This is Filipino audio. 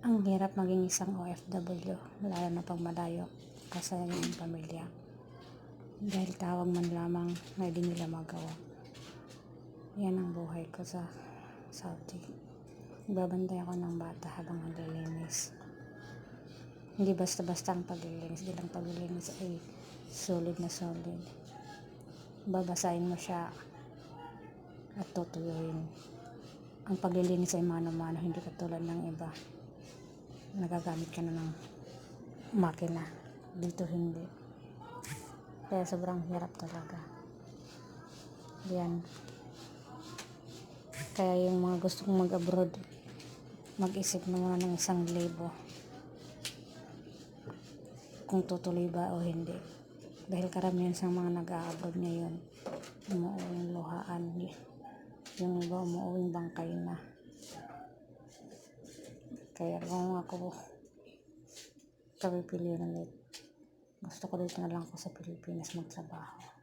Ang hirap maging isang OFW, lalo na pag malayo ka sa iyong pamilya. Dahil tawag man lamang na hindi nila magawa. Yan ang buhay ko sa Saudi. Babantay ako ng bata habang naglilinis. Hindi basta-basta ang paglilinis. Hindi lang paglilinis ay solid na solid. Babasahin mo siya at tutuyuin. Ang paglilinis ay mano-mano, hindi katulad ng iba. Nagagamit ka na ng makina. Dito hindi. Kaya sobrang hirap talaga. Yan. Kaya yung mga gustong mag-abroad, mag-isip na muna ng isang libo kung tutuloy ba o hindi. Dahil karamihan sa mga nag-a-abroad ngayon, umuuwing luhaan. Yung iba umuuwing bangkay na. Kaya kung ako kapipiliin ulit, gusto ko dito na lang ako sa Pilipinas magtrabaho.